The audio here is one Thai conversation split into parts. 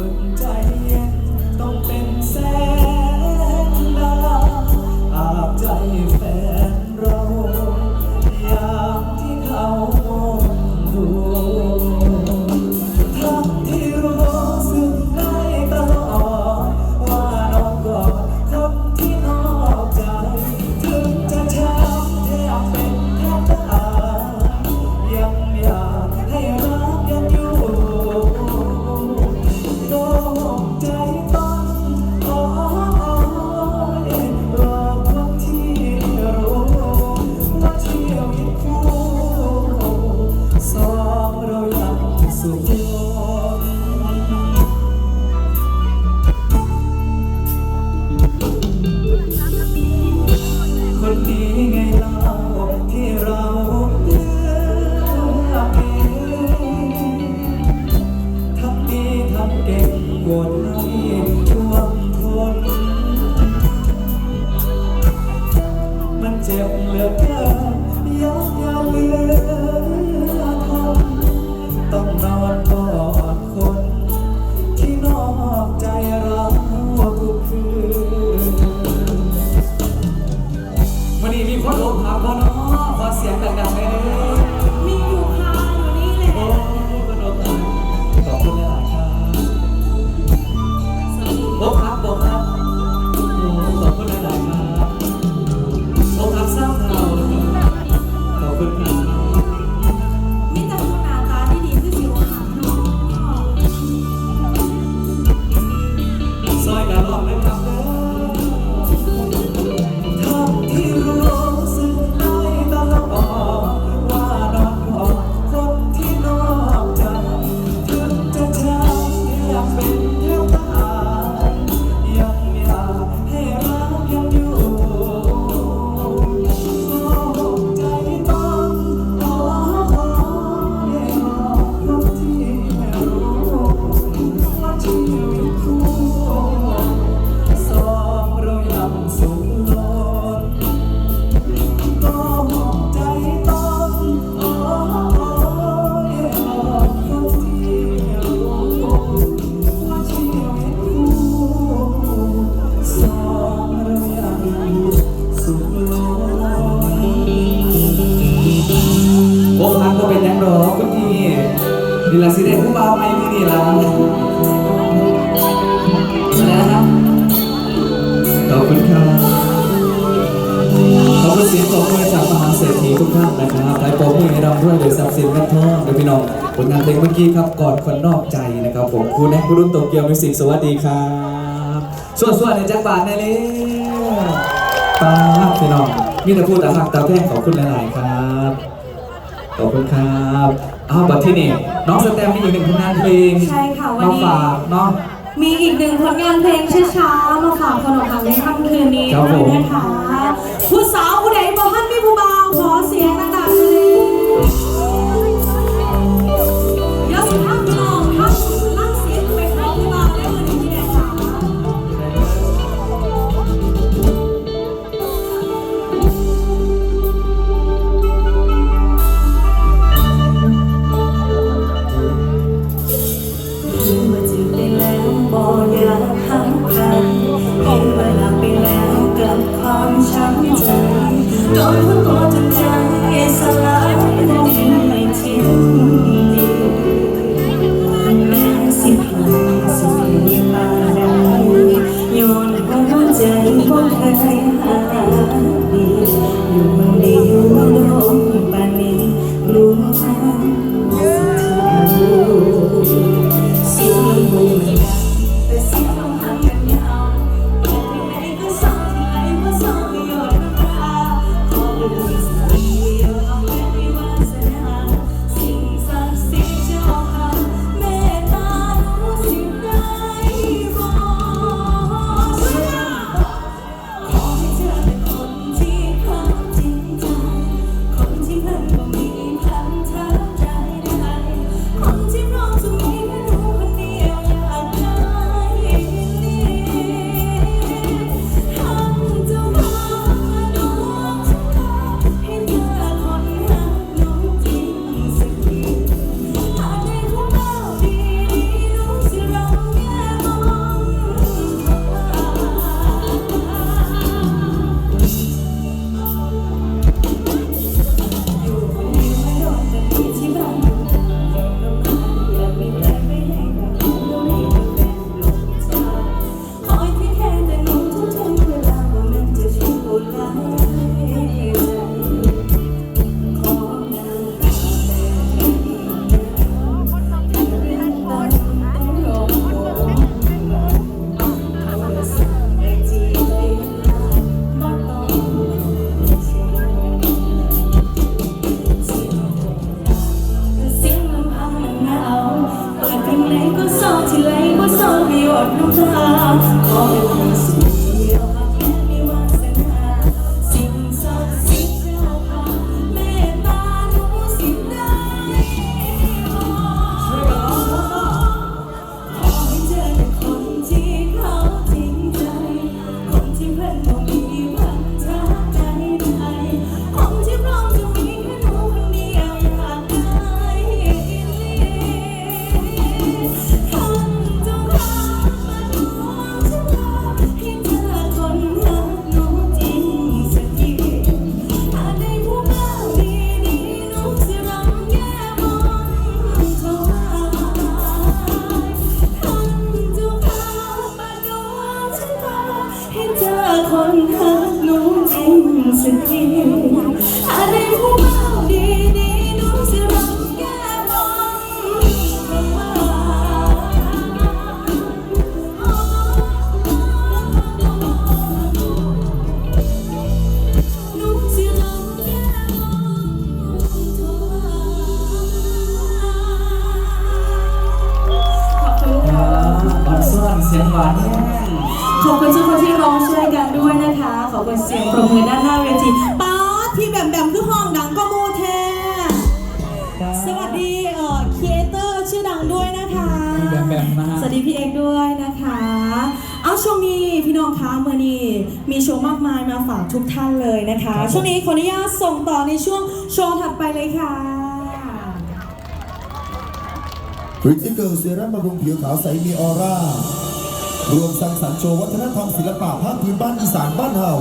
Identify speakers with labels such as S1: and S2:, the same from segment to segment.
S1: ฝึกใจต้องเป็นแสงดาวอาบใจแฟน มันเจ็บเหลือเกินยักยาเลือทนต้องนอนกอดคน ที่นอกใจเราทุกคืนวันนี้มีคนหล
S2: ง
S1: หาพ่อน้ว่าเสียง สียงของมือจากมหาเศรษฐีทุกท่านนะครับไรายปมมือให้เราด้วยเดยทรัพสินเงินทองโดยพี่น้องผลงานเพลงเมื่อกี้ครับกอดคนนอกใจนะครับผมคุณแนะคุณรุ่นโตเกียวมิวสิกสวัสดีครับสวัสดีในแจ็คบาทแนเลยตาพี่น้องมีแต่พูดแต่หักตาแท่งของคุณหลาย ๆ ครับขอบคุณครับอ้าวบัดที่นี่น้องสแตมมีอีกหนึ่งผลงานเพลง
S2: ใช่ค่ะวันนี้
S1: มาฝากเนาะ
S2: มีอีกหนึ่งผลงานเพลงช้าๆมาฝากคนของทางในค่ำคืนนี้ด้วยนะคะผู้สาว เบาๆขอเสียงดัง ทีไร
S3: ก็โซทีไรก็โซไม่อดน้ำตาขอให้ความสุขา
S2: งหา
S3: กหนูจริงสักทีอะไรัว
S2: ก มแบมนะฮะ
S3: สวัสดีพี่เอกด้วยนะคะ เอาช่วงนี้พี่น้องคะเมื่อนี้มีโชว์มากมายมาฝากทุกท่านเลยนะคะ ช่วงนี้ขออนุญาตส่งต่อในช่วงโชว์ถัดไปเลยค่ะ
S4: คริติเกิลเซรั่มบำรุงผิวขาวใสมีออร่ารวมสร้างสรรค์โชว์วัฒนธรรมศิลปะภาคพื้นบ้านอีสานบ้านเฮา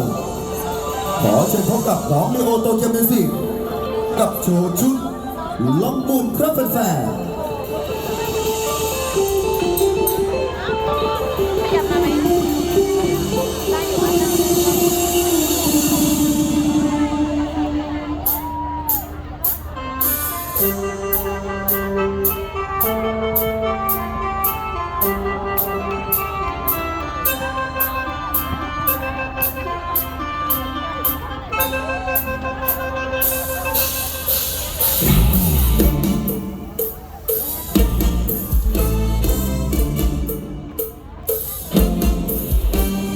S4: ขอเชิญพบกับน้องเลโอโตเกียวมิวสิกกับโชว์ชุดล่องบุญครับแฟนๆ